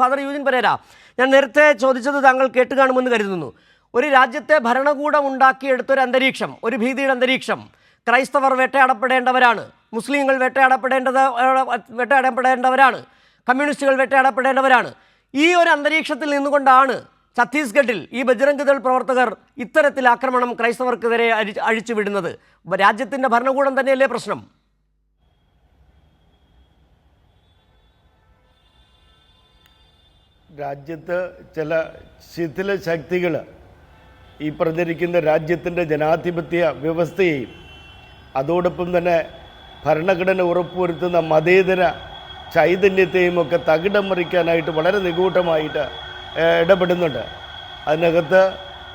Father യൂജിൻ പരേര ഞാൻ നേരത്തെ ചോദിച്ചത് താങ്കൾ കേട്ട് കാണുമെന്ന് കരുതുന്നു. ഒരു രാജ്യത്തെ ഭരണകൂടം ഉണ്ടാക്കിയെടുത്തൊരു അന്തരീക്ഷം ഒരു ഭീതിയുടെ അന്തരീക്ഷം ക്രൈസ്തവർ വേട്ടയാടപ്പെടേണ്ടവരാണ് മുസ്ലിങ്ങൾ വേട്ടയാടപ്പെടേണ്ടത് വേട്ടയാടപ്പെടേണ്ടവരാണ് കമ്മ്യൂണിസ്റ്റുകൾ വേട്ടയാടപ്പെടേണ്ടവരാണ്. ഈ ഒരു അന്തരീക്ഷത്തിൽ നിന്നുകൊണ്ടാണ് ഛത്തീസ്ഗഡിൽ ഈ ബജ്രംഗ് ദൾ പ്രവർത്തകർ ഇത്തരത്തിൽ ആക്രമണം ക്രൈസ്തവർക്കെതിരെ അഴിച്ചു വിടുന്നത് രാജ്യത്തിന്റെ ഭരണകൂടം തന്നെയല്ലേ പ്രശ്നം? രാജ്യത്ത് ചില ശിഥില ശക്തികൾ ഈ പ്രചരിക്കുന്ന രാജ്യത്തിന്റെ ജനാധിപത്യ വ്യവസ്ഥയെയും അതോടൊപ്പം തന്നെ ഭരണഘടന ഉറപ്പുവരുത്തുന്ന മതേതര ചൈതന്യത്തെയും ഒക്കെ തകിടം മറിക്കാനായിട്ട് വളരെ നിഗൂഢമായിട്ട് ഇടപെടുന്നുണ്ട്. അതിനകത്ത്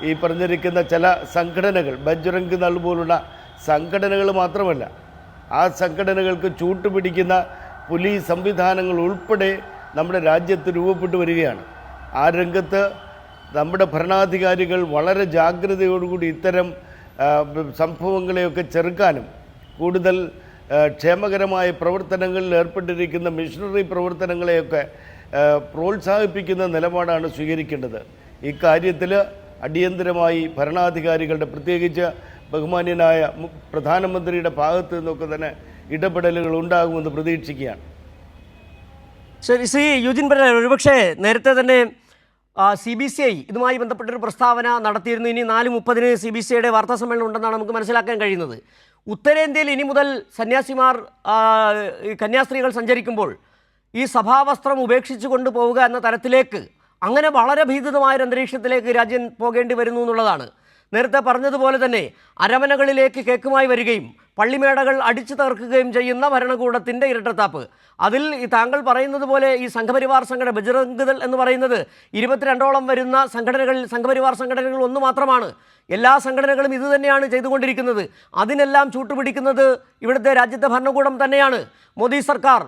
ഈ പറഞ്ഞിരിക്കുന്ന ചില സംഘടനകൾ ബജ്രംഗ് നൾ പോലുള്ള സംഘടനകൾ മാത്രമല്ല ആ സംഘടനകൾക്ക് ചൂട്ടുപിടിക്കുന്ന പോലീസ് സംവിധാനങ്ങൾ ഉൾപ്പെടെ നമ്മുടെ രാജ്യത്ത് രൂപപ്പെട്ടു വരികയാണ്. ആ രംഗത്ത് നമ്മുടെ ഭരണാധികാരികൾ വളരെ ജാഗ്രതയോടുകൂടി ഇത്തരം സംഭവങ്ങളെയൊക്കെ ചെറുക്കാനും കൂടുതൽ ക്ഷേമകരമായ പ്രവർത്തനങ്ങളിൽ ഏർപ്പെട്ടിരിക്കുന്ന മിഷണറി പ്രവർത്തനങ്ങളെയൊക്കെ പ്രോത്സാഹിപ്പിക്കുന്ന നിലപാടാണ് സ്വീകരിക്കേണ്ടത്. ഇക്കാര്യത്തിൽ അടിയന്തരമായി ഭരണാധികാരികളുടെ പ്രത്യേകിച്ച് ബഹുമാന്യനായ പ്രധാനമന്ത്രിയുടെ ഭാഗത്തു നിന്നൊക്കെ തന്നെ ഇടപെടലുകൾ ഉണ്ടാകുമെന്ന് പ്രതീക്ഷിക്കുകയാണ്. ശരി ശ്രീ യുജിൻ പരേര ഒരുപക്ഷെ നേരത്തെ തന്നെ സി ബി സി ഐ ഇതുമായി ബന്ധപ്പെട്ടൊരു പ്രസ്താവന നടത്തിയിരുന്നു. ഇനി നാല് മുപ്പതിന് സി ബി സി ഐയുടെ വാർത്താ സമ്മേളനം ഉണ്ടെന്നാണ് നമുക്ക് മനസ്സിലാക്കാൻ കഴിയുന്നത്. ഉത്തരേന്ത്യയിൽ ഇനി മുതൽ സന്യാസിമാർ കന്യാസ്ത്രീകൾ സഞ്ചരിക്കുമ്പോൾ ഈ സഭാവസ്ത്രം ഉപേക്ഷിച്ചു കൊണ്ടുപോവുക എന്ന തരത്തിലേക്ക് അങ്ങനെ വളരെ ഭീതിതമായൊരു അന്തരീക്ഷത്തിലേക്ക് രാജ്യം പോകേണ്ടി വരുന്നു എന്നുള്ളതാണ്. നേരത്തെ പറഞ്ഞതുപോലെ തന്നെ അരമനകളിലേക്ക് കേക്കുമായി വരികയും പള്ളിമേടകൾ അടിച്ചു തകർക്കുകയും ചെയ്യുന്ന ഭരണകൂടത്തിന്റെ ഇരട്ടത്താപ്പ്. അതിൽ ഈ താങ്കൾ പറയുന്നത് പോലെ ഈ സംഘപരിവാർ സംഘടന ബജറംഗ് ദൾ എന്ന് പറയുന്നത് ഇരുപത്തിരണ്ടോളം വരുന്ന സംഘടനകളിൽ സംഘപരിവാർ സംഘടനകൾ ഒന്ന് മാത്രമാണ്. എല്ലാ സംഘടനകളും ഇത് തന്നെയാണ് ചെയ്തുകൊണ്ടിരിക്കുന്നത്. അതിനെല്ലാം ചൂട്ടുപിടിക്കുന്നത് ഇവിടുത്തെ രാജ്യത്തെ ഭരണകൂടം തന്നെയാണ്. മോദി സർക്കാർ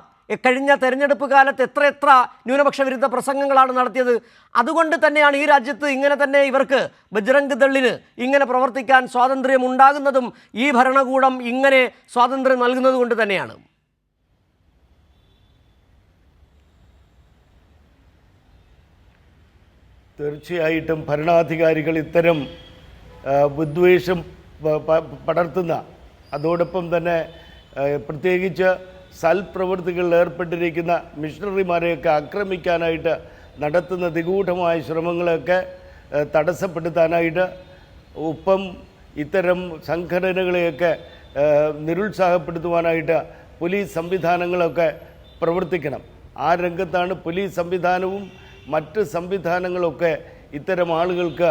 കഴിഞ്ഞ തെരഞ്ഞെടുപ്പ് കാലത്ത് എത്ര എത്ര ന്യൂനപക്ഷ വിരുദ്ധ പ്രസംഗങ്ങളാണ് നടത്തിയത്. അതുകൊണ്ട് തന്നെയാണ് ഈ രാജ്യത്ത് ഇങ്ങനെ തന്നെ ഇവർക്ക് ബജ്രംഗ് ദളിന് ഇങ്ങനെ പ്രവർത്തിക്കാൻ സ്വാതന്ത്ര്യം ഉണ്ടാകുന്നതും ഈ ഭരണകൂടം ഇങ്ങനെ സ്വാതന്ത്ര്യം നൽകുന്നത് കൊണ്ട് തന്നെയാണ്. തീർച്ചയായിട്ടും ഭരണാധികാരികൾ ഇത്തരം വിദ്വേഷം പടർത്തുന്ന അതോടൊപ്പം തന്നെ പ്രത്യേകിച്ച് സൽപ്രവൃത്തികളിൽ ഏർപ്പെട്ടിരിക്കുന്ന മിഷണറിമാരെയൊക്കെ ആക്രമിക്കാനായിട്ട് നടത്തുന്ന നിഗൂഢമായ ശ്രമങ്ങളെയൊക്കെ തടസ്സപ്പെടുത്താനായിട്ട് ഒപ്പം ഇത്തരം സംഘടനകളെയൊക്കെ നിരുത്സാഹപ്പെടുത്തുവാനായിട്ട് പോലീസ് സംവിധാനങ്ങളൊക്കെ പ്രവർത്തിക്കണം. ആ രംഗത്താണ് പോലീസ് സംവിധാനവും മറ്റ് സംവിധാനങ്ങളൊക്കെ ഇത്തരം ആളുകൾക്ക്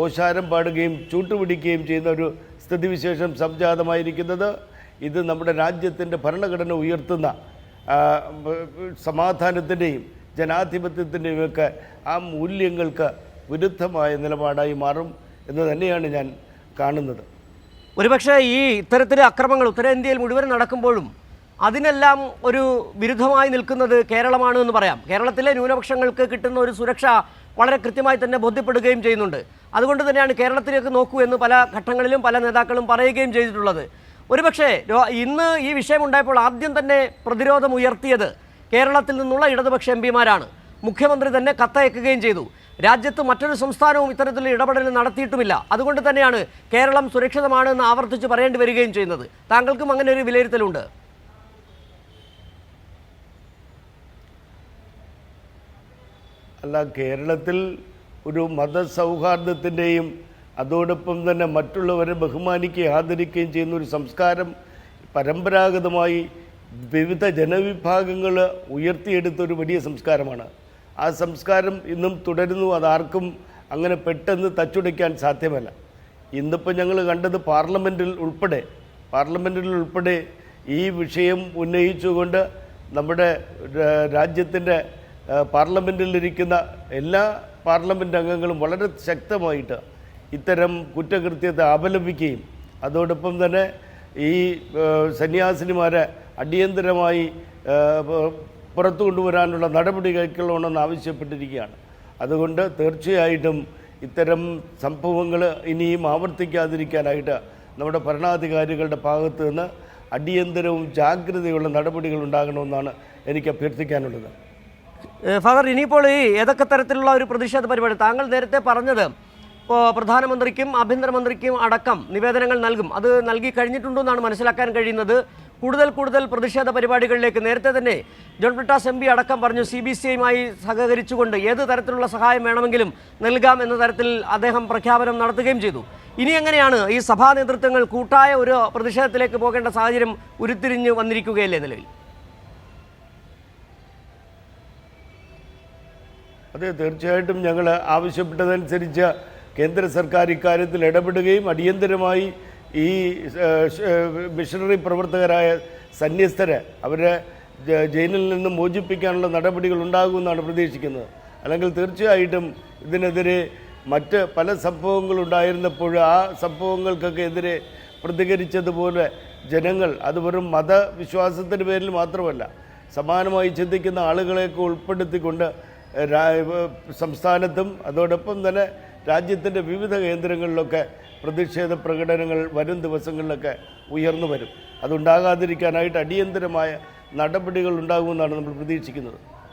ഓശാരം പാടുകയും ചൂട്ടുപിടിക്കുകയും ചെയ്യുന്ന ഒരു സ്ഥിതിവിശേഷം സംജാതമായിരിക്കുന്നത്. ഇത് നമ്മുടെ രാജ്യത്തിന്റെ ഭരണഘടന ഉയർത്തുന്ന സമാധാനത്തിന്റെയും ജനാധിപത്യത്തിന്റെയും ഒക്കെ ആ മൂല്യങ്ങൾക്ക് വിരുദ്ധമായ നിലപാടായി മാറും എന്ന് തന്നെയാണ് ഞാൻ കാണുന്നത്. ഒരുപക്ഷെ ഈ ഇത്തരത്തിലെ അക്രമങ്ങൾ ഉത്തരേന്ത്യയിൽ മുഴുവൻ നടക്കുമ്പോഴും അതിനെല്ലാം ഒരു വിരുദ്ധമായി നിൽക്കുന്നത് കേരളമാണ് എന്ന് പറയാം. കേരളത്തിലെ ന്യൂനപക്ഷങ്ങൾക്ക് കിട്ടുന്ന ഒരു സുരക്ഷ വളരെ കൃത്യമായി തന്നെ ബോധ്യപ്പെടുകയും ചെയ്യുന്നുണ്ട്. അതുകൊണ്ട് തന്നെയാണ് കേരളത്തിലേക്ക് നോക്കൂ എന്ന് പല ഘട്ടങ്ങളിലും പല നേതാക്കളും പറയുകയും ചെയ്തിട്ടുള്ളത്. ഒരുപക്ഷെ ഇന്ന് ഈ വിഷയമുണ്ടായപ്പോൾ ആദ്യം തന്നെ പ്രതിരോധം ഉയർത്തിയത് കേരളത്തിൽ നിന്നുള്ള ഇടതുപക്ഷ എം പിമാരാണ്. മുഖ്യമന്ത്രി തന്നെ കത്തയക്കുകയും ചെയ്തു. രാജ്യത്ത് മറ്റൊരു സംസ്ഥാനവും ഇത്തരത്തിലുള്ള ഇടപെടൽ നടത്തിയിട്ടുമില്ല. അതുകൊണ്ട് തന്നെയാണ് കേരളം സുരക്ഷിതമാണ് എന്ന് ആവർത്തിച്ച് പറയേണ്ടി വരികയും ചെയ്യുന്നത്. താങ്കൾക്കും അങ്ങനെ ഒരു വിലയിരുത്തലുണ്ട്? അല്ല കേരളത്തിൽ ഒരു മതസൗഹാർദ്ദത്തിന്റെയും അതോടൊപ്പം തന്നെ മറ്റുള്ളവരെ ബഹുമാനിക്കുകയും ആദരിക്കുകയും ചെയ്യുന്ന ഒരു സംസ്കാരം പരമ്പരാഗതമായി വിവിധ ജനവിഭാഗങ്ങൾ ഉയർത്തിയെടുത്ത ഒരു വലിയ സംസ്കാരമാണ്. ആ സംസ്കാരം ഇന്നും തുടരുന്നു അതാർക്കും അങ്ങനെ പെട്ടെന്ന് തച്ചുടയ്ക്കാൻ സാധ്യമല്ല. ഇന്നിപ്പോൾ ഞങ്ങൾ കണ്ടത് പാർലമെന്റിൽ ഉൾപ്പെടെ പാർലമെന്റിൽ ഉൾപ്പെടെ ഈ വിഷയം ഉന്നയിച്ചുകൊണ്ട് നമ്മുടെ രാജ്യത്തിന്റെ പാർലമെന്റിലിരിക്കുന്ന എല്ലാ പാർലമെന്റ് അംഗങ്ങളും വളരെ ശക്തമായിട്ട് ഇത്തരം കുറ്റകൃത്യത്തെ അപലപിക്കുകയും അതോടൊപ്പം തന്നെ ഈ സന്യാസിനിമാരെ അടിയന്തരമായി പുറത്തു കൊണ്ടുവരാനുള്ള നടപടി കൈക്കൊള്ളണമെന്ന് ആവശ്യപ്പെട്ടിരിക്കുകയാണ്. അതുകൊണ്ട് തീർച്ചയായിട്ടും ഇത്തരം സംഭവങ്ങൾ ഇനിയും ആവർത്തിക്കാതിരിക്കാനായിട്ട് നമ്മുടെ ഭരണാധികാരികളുടെ ഭാഗത്തു നിന്ന് അടിയന്തരവും ജാഗ്രതയുള്ള നടപടികൾ ഉണ്ടാകണമെന്നാണ് എനിക്ക് അഭ്യർത്ഥിക്കാനുള്ളത്. ഫാദർ ഇനിയിപ്പോൾ ഈ ഏതൊക്കെ തരത്തിലുള്ള ഒരു പ്രതിഷേധ പരിപാടി? താങ്കൾ നേരത്തെ പറഞ്ഞത് പ്രധാനമന്ത്രിക്കും ആഭ്യന്തരമന്ത്രിക്കും അടക്കം നിവേദനങ്ങൾ നൽകും. അത് നൽകി കഴിഞ്ഞിട്ടുണ്ടോ എന്നാണ് മനസ്സിലാക്കാൻ കഴിയുന്നത്. കൂടുതൽ കൂടുതൽ പ്രതിഷേധ പരിപാടികളിലേക്ക് നേരത്തെ തന്നെ ജോൺ ബ്രിട്ടാസ് എം പി അടക്കം പറഞ്ഞു സി ബി സി ഐയുമായി സഹകരിച്ചുകൊണ്ട് ഏത് തരത്തിലുള്ള സഹായം വേണമെങ്കിലും നൽകാം എന്ന തരത്തിൽ അദ്ദേഹം പ്രഖ്യാപനം നടത്തുകയും ചെയ്തു. ഇനി എങ്ങനെയാണ് ഈ സഭാ നേതൃത്വങ്ങൾ കൂട്ടായ ഒരു പ്രതിഷേധത്തിലേക്ക് പോകേണ്ട സാഹചര്യം ഉരുത്തിരിഞ്ഞ് വന്നിരിക്കുകയല്ലേ നിലവിൽ? അതെ തീർച്ചയായിട്ടും ഞങ്ങൾ ആവശ്യപ്പെട്ടതനുസരിച്ച് കേന്ദ്ര സർക്കാർ ഇക്കാര്യത്തിൽ ഇടപെടുകയും അടിയന്തരമായി ഈ മിഷണറി പ്രവർത്തകരായ സന്യസ്തരെ അവരെ ജയിലിൽ നിന്ന് മോചിപ്പിക്കാനുള്ള നടപടികൾ ഉണ്ടാകുമെന്നാണ് പ്രതീക്ഷിക്കുന്നത്. അല്ലെങ്കിൽ തീർച്ചയായിട്ടും ഇതിനെതിരെ മറ്റ് പല സംഭവങ്ങളുണ്ടായിരുന്നപ്പോൾ ആ സംഭവങ്ങൾക്കൊക്കെ എതിരെ പ്രതികരിച്ചതുപോലെ ജനങ്ങൾ അത് വെറും മതവിശ്വാസത്തിന്റെ പേരിൽ മാത്രമല്ല സമാനമായി ചിന്തിക്കുന്ന ആളുകളെയൊക്കെ ഉൾപ്പെടുത്തിക്കൊണ്ട് സംസ്ഥാനത്തും അതോടൊപ്പം തന്നെ രാജ്യത്തിന്റെ വിവിധ കേന്ദ്രങ്ങളിലൊക്കെ പ്രതിഷേധ പ്രകടനങ്ങൾ വരും ദിവസങ്ങളിലൊക്കെ ഉയർന്നു വരും. അതുണ്ടാകാതിരിക്കാനായിട്ട് അടിയന്തരമായ നടപടികൾ ഉണ്ടാകുമെന്നാണ് നമ്മൾ പ്രതീക്ഷിക്കുന്നത്.